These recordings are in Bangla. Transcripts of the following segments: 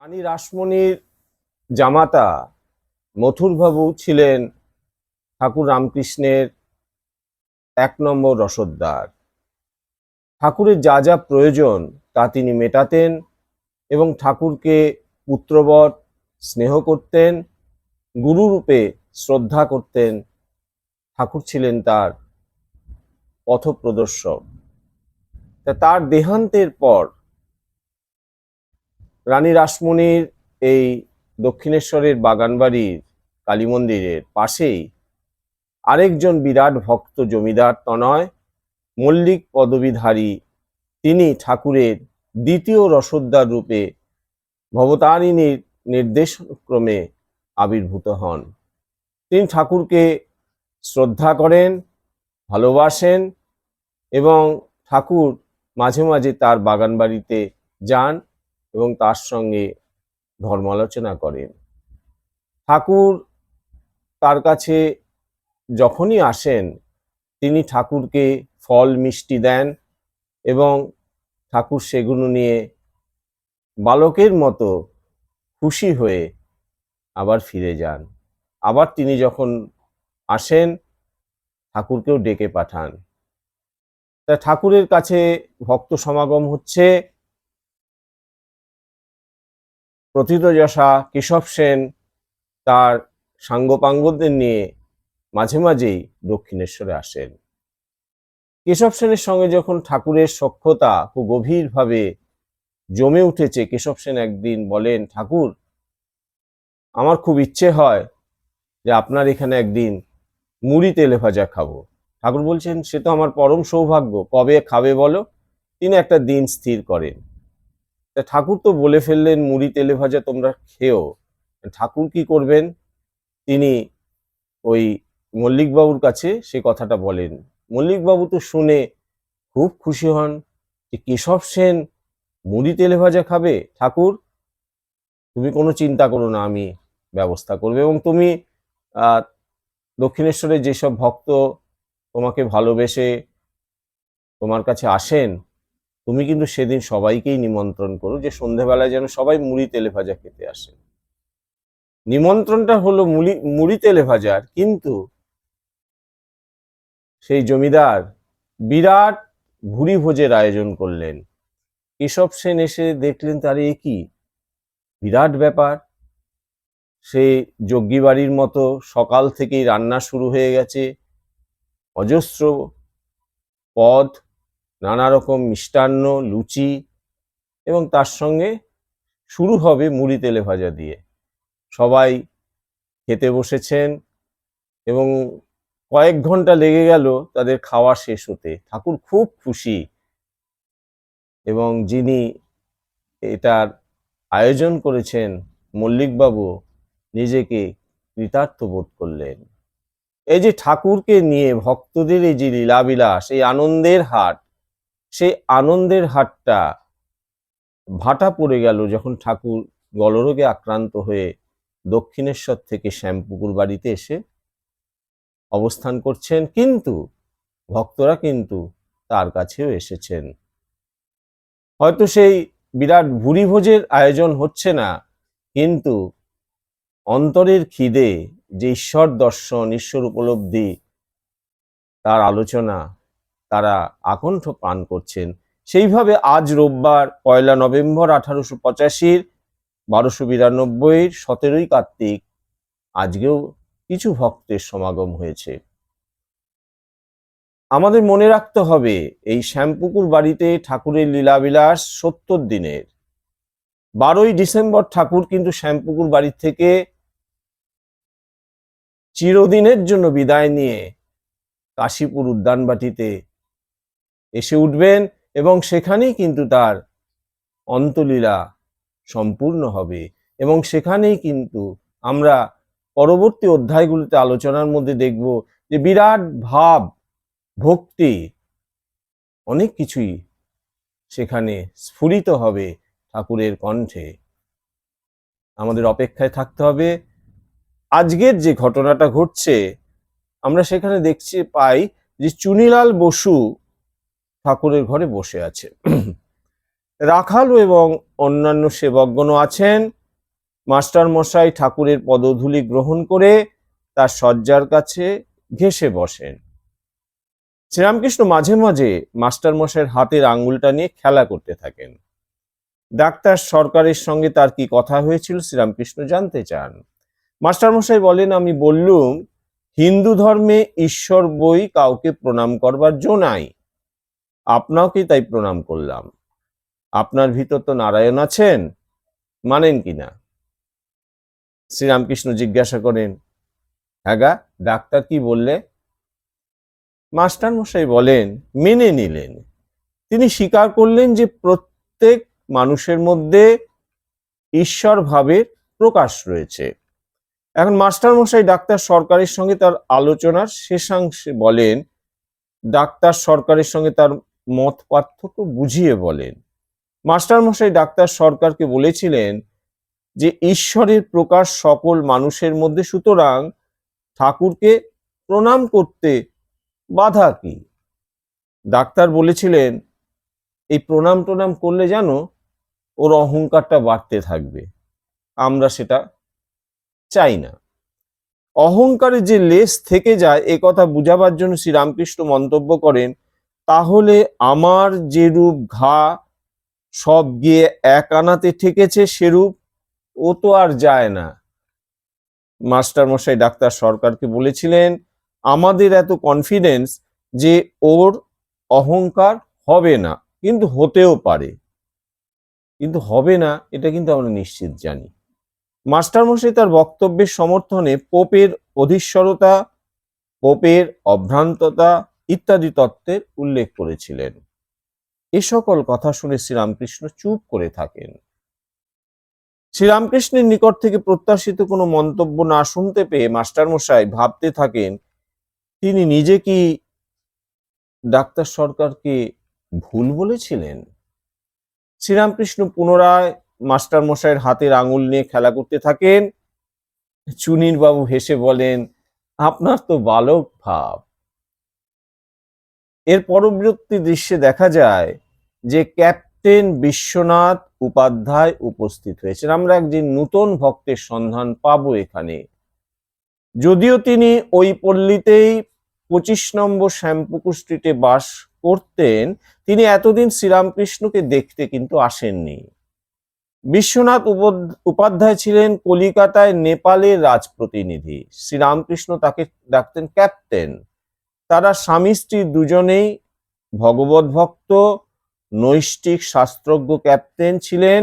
রানী রাসমণির জামাতা মথুরবাবু ছিলেন ঠাকুর রামকৃষ্ণের এক নম্বর রসদদার। ঠাকুরের যা যা প্রয়োজন তা তিনি মেটাতেন এবং ঠাকুরকে পুত্রবৎ স্নেহ করতেন, গুরুরূপে শ্রদ্ধা করতেন। ঠাকুর ছিলেন তার পথপ্রদর্শক। তার দেহান্তের পর রানী রাসমণির এই দক্ষিণেশ্বরের বাগানবাড়ির কালী মন্দিরের পাশেই আরেকজন বিরাট ভক্ত জমিদার তনয়, মল্লিক পদবীধারী, তিনি ঠাকুরের দ্বিতীয় রসদ্দার রূপে ভবতারিণীর নির্দেশক্রমে আবির্ভূত হন। তিনি ঠাকুরকে শ্রদ্ধা করেন, ভালোবাসেন এবং ঠাকুর মাঝে মাঝে তার বাগানবাড়িতে যান। এবং তার সঙ্গে ধর্মালোচনা করেন ঠাকুর তার কাছে যখনই আসেন, তিনি ঠাকুরকে ফল, মিষ্টি দেন এবং ঠাকুর সেগুলো নিয়ে বালকের মতো খুশি হয়ে আবার ফিরে যান। আবার তিনি যখন আসেন, ঠাকুরকেও ডেকে পাঠান। তা ঠাকুরের কাছে ভক্ত সমাগম হচ্ছে প্রথিতযশা কেশব সেন তার সাঙ্গপাঙ্গদের নিয়ে মাঝে মাঝেই দক্ষিণেশ্বরে আসেন। কেশব সেনের সঙ্গে যখন ঠাকুরের সখ্যতা খুব গভীরভাবে জমে উঠেছে, কেশব সেন একদিন বলেন, ঠাকুর, আমার খুব ইচ্ছে হয় যে আপনার এখানে একদিন মুড়ি তেলে ভাজা খাব। ঠাকুর বলছেন, সে তো আমার পরম সৌভাগ্য। কবে খাবে বলো? তিনি একটা দিন স্থির করেন। তা ঠাকুর তো বলে ফেললেন, মুড়ি, তেলে ভাজা তোমরা খেও। ঠাকুর কি করবেন? তিনি ওই মল্লিকবাবুর কাছে সে কথাটা বলেন। মল্লিকবাবু তো শুনে খুব খুশি হন যে কেশব সেন মুড়ি, তেলে ভাজা খাবে? ঠাকুর, তুমি কোনো চিন্তা করো না, আমি ব্যবস্থা করবে। এবং তুমি দক্ষিণেশ্বরের যেসব ভক্ত তোমাকে ভালোবেসে তোমার কাছে আসেন তুমি কিন্তু সেদিন সবাইকেই নিমন্ত্রণ করো যে সন্ধেবেলায় যেন সবাই মুড়ি তেলে ভাজা খেতে আসে। নিমন্ত্রণটা হলো মুড়ি মুড়ি তেলে ভাজার কিন্তু সেই জমিদার বিরাট ভুরি ভোজের আয়োজন করলেন। কেশব সেন এসে দেখলেন তার এ কি? বিরাট ব্যাপার। সে যজ্ঞী বাড়ির মতো সকাল থেকেই রান্না শুরু হয়ে গেছে। অজস্র পদ নানা রকম মিষ্টান্ন, লুচি এবং তার সঙ্গে শুরু হবে মুড়ি তেলে ভাজা দিয়ে। সবাই খেতে বসেছেন এবং কয়েক ঘণ্টা লেগে গেল তাদের খাওয়া শেষ হতে। ঠাকুর খুব খুশি এবং যিনি এটার আয়োজন করেছেন, মল্লিকবাবু নিজেকে কৃতার্থ বোধ করলেন। এই যে ঠাকুরকে নিয়ে ভক্তদের এই যে লীলাবিলাস, এই আনন্দের হাট সেই আনন্দের হাটটা ভাটা পড়ে গেল যখন ঠাকুর গলরোগে আক্রান্ত হয়ে দক্ষিণেশ্বর থেকে শ্যামপুকুর বাড়িতে এসে অবস্থান করছেন। কিন্তু, ভক্তরা কিন্তু তার কাছেও এসেছেন। হয়তো সেই বিরাট ভুরি ভোজের আয়োজন হচ্ছে না, কিন্তু অন্তরের খিদে, যে ঈশ্বর দর্শন, ঈশ্বর উপলব্ধি, তার আলোচনা তারা আকণ্ঠ পান করছেন। সেইভাবে আজ রোববার পয়লা নভেম্বর আঠারোশো পঁচাশির বারোশো বিরানব্বইয়ের সতেরোই কার্তিক আজকেও কিছু ভক্তের সমাগম হয়েছে। আমাদের মনে রাখতে হবে, এই শ্যামপুকুর বাড়িতে ঠাকুরের লীলাবিলাস সত্তর দিনের। বারোই ডিসেম্বর ঠাকুর কিন্তু শ্যামপুকুর বাড়ি থেকে চিরদিনের জন্য বিদায় নিয়ে কাশীপুর উদ্যানবাটিতে এসে উঠবেন এবং সেখানেই কিন্তু তার অন্তলীলা সম্পূর্ণ হবে। এবং সেখানেই কিন্তু আমরা পরবর্তী অধ্যায়গুলিতে আলোচনার মধ্যে দেখব যে বিরাট ভাব, ভক্তি অনেক কিছুই সেখানে স্ফুরিত হবে ঠাকুরের কণ্ঠে। আমাদের অপেক্ষায় থাকতে হবে। আজকের যে ঘটনাটা ঘটছে, আমরা সেখানে দেখছি, পাই যে চুনিলাল বসু ঠাকুরের ঘরে বসে আছে। রাখাল এবং অন্যান্য সেবকগণ আছেন। মাস্টার মশাই ঠাকুরের পদধূলি গ্রহণ করে তার শয্যার কাছে ঘেসে বসেন। শ্রীরামকৃষ্ণ মাঝে মাঝে মাস্টার মশাইয়ের হাতের আঙ্গুলটা নিয়ে খেলা করতে থাকেন। ডাক্তার সরকারের সঙ্গে তার কি কথা হয়েছিল শ্রীরামকৃষ্ণ জানতে চান। মাস্টার মশাই বলেন, আমি বললুম, হিন্দু ধর্মে ঈশ্বর বই কাউকে প্রণাম করবার জো নাই। আপনাকে তাই প্রণাম করলাম? আপনার ভিতর তো নারায়ণ আছেন, মানেন কিনা শ্রীরামকৃষ্ণ জিজ্ঞাসা করেন হ্যাঁ গা, ডাক্তার কি বললে? মাস্টার মশাই বলেন, মেনে নিলেন। তিনি স্বীকার করলেন যে প্রত্যেক মানুষের মধ্যে ঈশ্বর ভাবের প্রকাশ রয়েছে। এখন মাস্টার মশাই ডাক্তার সরকারের সঙ্গে তার আলোচনার শেষাংশে বলেন, ডাক্তার সরকারের সঙ্গে তার মত পার্থক্য বুঝিয়ে বলেন। মাস্টার মশাই ডাক্তার সরকারকে বলেছিলেন যে, ঈশ্বরের প্রকাশ সকল মানুষের মধ্যে, সুতরাং ঠাকুরকে প্রণাম করতে বাধা কি? ডাক্তার বলেছিলেন, এই প্রণাম টনাম করলে জানো ওর অহংকারটা বাড়তে থাকবে। আমরা সেটা চাই না। অহংকারের যে লেস থেকে যায়, এ কথা বুঝাবার জন্য শ্রীরামকৃষ্ণ মন্তব্য করেন তাহলে আমার যেরূপ ঘা সব গিয়ে এক আনাতে ঠেকেছে সেরূপ, ও তো আর যায় না। মাস্টার মশাই ডাক্তার সরকারকে বলেছিলেন, আমাদের এত কনফিডেন্স যে ওর অহংকার হবে না, কিন্তু হতেও পারে। কিন্তু হবে না, এটা কিন্তু আমরা নিশ্চিত জানি। মাস্টারমশাই তার বক্তব্যের সমর্থনে পোপের অধীশ্বরতা, পোপের অভ্রান্ততা ইত্যাদি তত্ত্বের উল্লেখ করেছিলেন। এ সকল কথা শুনে শ্রীরামকৃষ্ণ চুপ করে থাকেন। শ্রীরামকৃষ্ণের নিকট থেকে প্রত্যাশিত কোনো মন্তব্য না শুনতে পেয়ে মাস্টারমশাই ভাবতে থাকেন, তিনি নিজে কি ডাক্তার সরকারকে ভুল বলেছিলেন? শ্রীরামকৃষ্ণ পুনরায় মাস্টার মশাইয়ের হাতের আঙুল নিয়ে খেলা করতে থাকেন। চুনির বাবু হেসে বলেন, আপনার তো বালক ভাব। এর পরবর্তী দৃশ্যে দেখা যায় যে ক্যাপ্টেন বিশ্বনাথ উপাধ্যায় উপস্থিত হয়েছেন। আমরা একজন নূতন ভক্তের সন্ধান পাব এখানে। যদিও তিনি ওই পল্লীতেই পঁচিশ নম্বর শ্যামপুকুর স্ট্রিটে বাস করতেন, তিনি এতদিন শ্রীরামকৃষ্ণকে দেখতে কিন্তু আসেননি। বিশ্বনাথ উপাধ্যায় ছিলেন কলিকাতায় নেপালের রাজপ্রতিনিধি। শ্রীরামকৃষ্ণ তাকে ডাকতেন ক্যাপ্টেন। তারা স্বামী স্ত্রী দুজনেই ভগবত ভক্ত, নৈষ্ঠিক শাস্ত্রজ্ঞ ক্যাপ্টেন ছিলেন,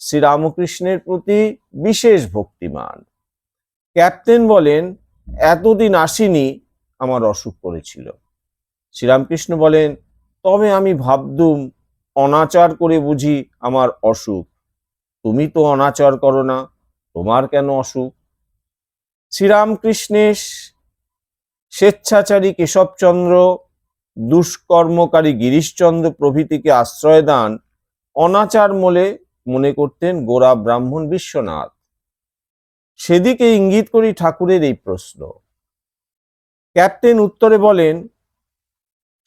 শ্রীরামকৃষ্ণের প্রতি বিশেষ ভক্তিমান। ক্যাপ্টেন বলেন, এতদিন আসিনি, আমার অসুখ করেছিল। শ্রীরামকৃষ্ণ বলেন, তবে আমি ভাবদুম, অনাচার করে বুঝি আমার অসুখ। তুমি তো অনাচার করো না, তোমার কেন অসুখ? শ্রীরামকৃষ্ণের স্বেচ্ছাচারী কেশবচন্দ্র, দুষ্কর্মকারী গিরিশচন্দ্র প্রভৃতিকে আশ্রয় দান অনাচার মলে মনে করতেন গোরা ব্রাহ্মণ বিশ্বনাথ। সেদিকে ইঙ্গিত করি ঠাকুরের এই প্রশ্ন। ক্যাপ্টেন উত্তরে বলেন,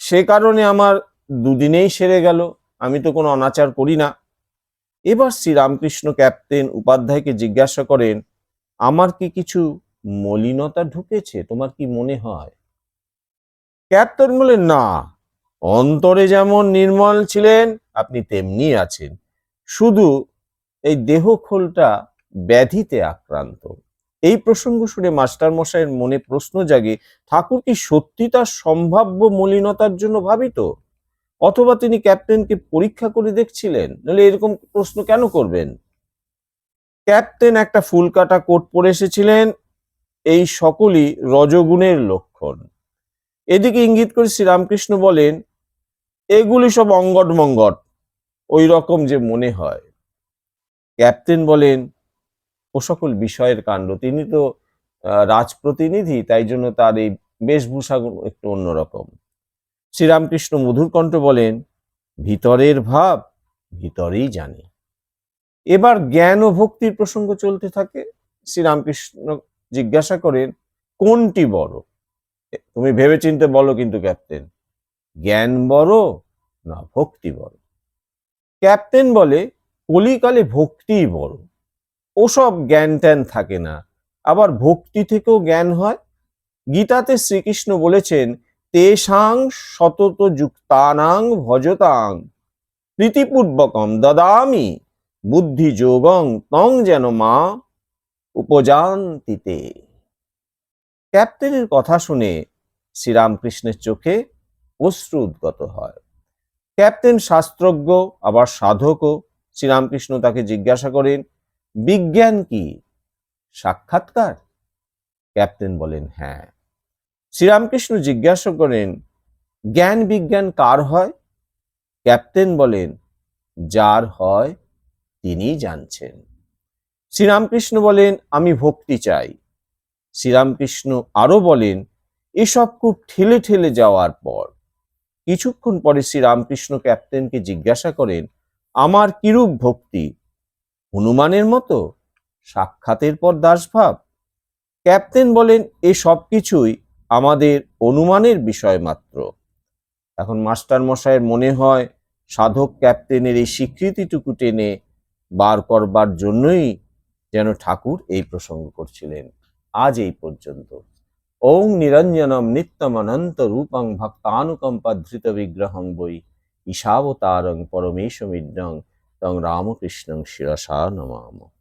সে কারণে আমার দুদিনেই সেরে গেল, আমি তো কোনো অনাচার করি না। এবার শ্রীরামকৃষ্ণ ক্যাপ্টেন উপাধ্যায়কে জিজ্ঞাসা করেন, আমার কি কিছু মলিনতা ঢুকেছে? তোমার কি মনে হয়? ক্যাপ্টেন বলেন না। অন্তরে যেমন নির্মল ছিলেন, আপনি তেমনি আছেন। শুধু এই দেহখোলটা ব্যাধিতে আক্রান্ত। এই প্রসঙ্গ শুনে মাস্টার মশাইয়ের মনে প্রশ্ন জাগে, ঠাকুর কি সত্যি তার সম্ভাব্য মলিনতার জন্য ভাবিত? অথবা তিনি ক্যাপ্টেনকে পরীক্ষা করে দেখছিলেন? নাহলে এরকম প্রশ্ন কেন করবেন? ক্যাপ্টেন একটা ফুল কাটা কোট পরে এসেছিলেন এই সকলই রজগুণের লক্ষণ। এদিকে ইঙ্গিত করে শ্রীরামকৃষ্ণ বলেন, এগুলি সব অঙ্গট মঙ্গট ওই রকম যে মনে হয়। ক্যাপ্টেন বলেন, ও সকল বিষয়ের কাণ্ড। তিনি তো রাজপ্রতিনিধি, তাই জন্য তার এই বেশভূষা একটু অন্যরকম। শ্রীরামকৃষ্ণ মধুর কণ্ঠ বলেন, ভিতরের ভাব ভিতরেই জানে। এবার জ্ঞান ও ভক্তির প্রসঙ্গ চলতে থাকে। শ্রীরামকৃষ্ণ জিজ্ঞাসা করেন, কোনটি বড়? তুমি ভেবেচিন্তে বলো কিন্তু, ক্যাপ্টেন। জ্ঞান বড় না ভক্তি বড়? ক্যাপ্টেন বলে, কলিকালে ভক্তিই বড়। ওসব জ্ঞান ট্যান থাকে না। আবার ভক্তি থেকেও জ্ঞান হয়? গীতাতে শ্রীকৃষ্ণ বলেছেন, তেষাং সতত যুক্তানাং ভজতাং প্রীতিপূর্বকম দদামি বুদ্ধি যোগং তং যেন মা উপজান্তিতে। ক্যাপ্টেনের কথা শুনে শ্রীরামকৃষ্ণের চোখে অশ্রু উদ্গত হয়। ক্যাপ্টেন শাস্ত্রজ্ঞ, আবার সাধকও শ্রীরামকৃষ্ণ তাকে জিজ্ঞাসা করেন, বিজ্ঞান কি? সাক্ষাৎকার? ক্যাপ্টেন বলেন হ্যাঁ। শ্রীরামকৃষ্ণ জিজ্ঞাসা করেন, জ্ঞান বিজ্ঞান কার হয়? ক্যাপ্টেন বলেন, যার হয় তিনি জানছেন। শ্রীরামকৃষ্ণ বলেন, আমি ভক্তি চাই। শ্রীরামকৃষ্ণ আরও বলেন, এসব খুব ঠেলে ঠেলে যাওয়ার পর। কিছুক্ষণ পরে শ্রীরামকৃষ্ণ ক্যাপ্টেনকে জিজ্ঞাসা করেন, আমার কিরূপ ভক্তি? হনুমানের মতো? সাক্ষাতের পর দাসভাব? ক্যাপ্টেন বলেন, এ সব কিছুই আমাদের অনুমানের বিষয় মাত্র। এখন মাস্টার মশাইয়ের মনে হয়, সাধক ক্যাপ্টেনের এই স্বীকৃতিটুকু টেনে বার করবার জন্যই যেন ঠাকুর এই প্রসঙ্গ করছিলেন। আজ এই পর্যন্ত। ওং নিরঞ্জনম নিত্যম অনন্ত রূপং ভক্তানুকম্পা ধৃত বিগ্রহং বই ঈশাবতারং পরমেশ পরমেশমিদ্রং তং রামকৃষ্ণং শিরসা নমাম।